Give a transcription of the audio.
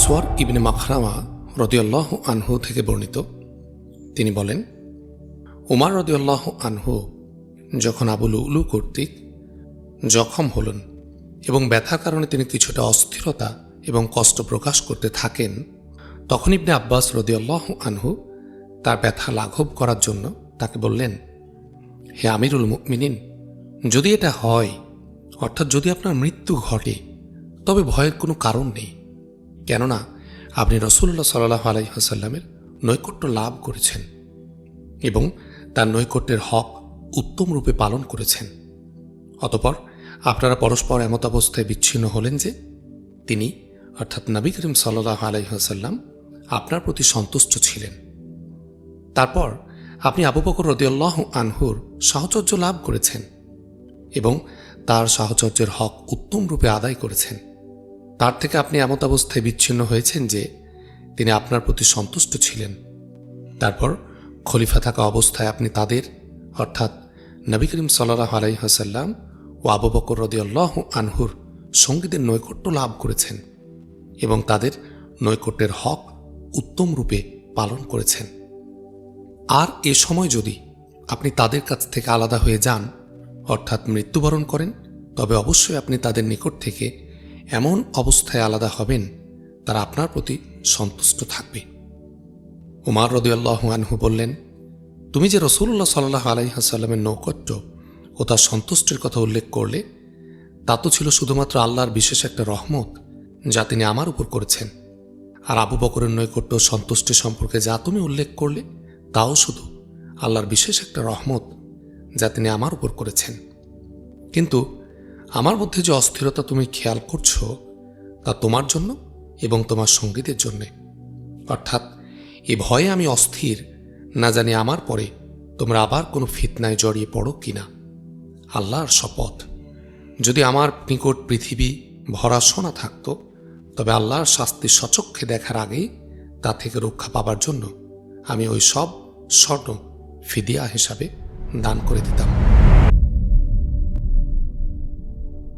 মিসওয়ার ইবনে মাখরামা রদিয়াল্লাহ আনহু থেকে বর্ণিত। তিনি বলেন, উমার রদিয়াল্লাহ আনহু যখন আবুল উলু কর্তৃক জখম হলেন এবং ব্যথার কারণে তিনি কিছুটা অস্থিরতা এবং কষ্ট প্রকাশ করতে থাকেন, তখন ইবনে আব্বাস রদিয়াল্লাহ আনহু তার ব্যথা লাঘব করার জন্য তাকে বললেন, হে আমিরুল মুমিনিন, যদি এটা হয়, অর্থাৎ যদি আপনার মৃত্যু ঘটে, তবে ভয়ের কোনো কারণ নেই। কেননা আপনি রসুল্লাহ সাল্লাহ আলাইসাল্লামের নৈকট্য লাভ করেছেন এবং তার নৈকট্যের হক উত্তম রূপে পালন করেছেন। অতপর আপনারা পরস্পর এমত অবস্থায় বিচ্ছিন্ন হলেন যে তিনি, অর্থাৎ নবী করিম সাল্লাহ আলাইসাল্লাম আপনার প্রতি সন্তুষ্ট ছিলেন। তারপর আপনি আবু বকর রদিয়াল্লাহ আনহুর সাহচর্য লাভ করেছেন এবং তার সাহচর্যের হক উত্তম রূপে আদায় করেছেন। তার থেকে আপনি এমত অবস্থায় বিচ্ছিন্ন হয়েছেন যে তিনি আপনার প্রতি সন্তুষ্ট ছিলেন। তারপর খলিফা থাকা অবস্থায় আপনি তাদের, অর্থাৎ নবী করিম সাল্লাহ আলাইহাসাল্লাম ও আবু বকর রদিয়াল্লাহ আনহুর সঙ্গীদের নৈকট্য লাভ করেছেন এবং তাদের নৈকট্যের হক উত্তম রূপে পালন করেছেন। আর এ সময় যদি আপনি তাদের কাছ থেকে আলাদা হয়ে যান, অর্থাৎ মৃত্যুবরণ করেন, তবে অবশ্যই আপনি তাদের নিকট থেকে এমন অবস্থায় আলাদা হবেন, তারা আপনার প্রতি সন্তুষ্ট থাকবে। উমার রদিয়াল্লাহ আনহু বললেন, তুমি যে রসুল্লাহ সাল্লাহ আলাইহাসাল্লামের নৌকট্য ও তার সন্তুষ্টির কথা উল্লেখ করলে, তা তো ছিল শুধুমাত্র আল্লাহর বিশেষ একটা রহমত যা তিনি আমার উপর করেছেন। আর আবু বকরের নৈকট্য সন্তুষ্টি সম্পর্কে যা তুমি উল্লেখ করলে, তাও শুধু আল্লাহর বিশেষ একটা রহমত যা তিনি আমার উপর করেছেন। কিন্তু আমার মধ্যে যে অস্থিরতা তুমি খেয়াল করছ, তা তোমার জন্য এবং তোমার সঙ্গীদের জন্যে। অর্থাৎ, এ ভয়ে আমি অস্থির, না জানি আমার পরে তোমরা আবার কোনো ফিতনায় জড়িয়ে পড়ো কিনা। আল্লাহর শপথ। যদি আমার নিকট পৃথিবী ভরা সোনা থাকত, তবে আল্লাহর শাস্তি সচক্ষে দেখার আগেই তা থেকে রক্ষা পাবার জন্য আমি ওই সব স্বর্ণ ফিদিয়া হিসাবে দান করে দিতাম।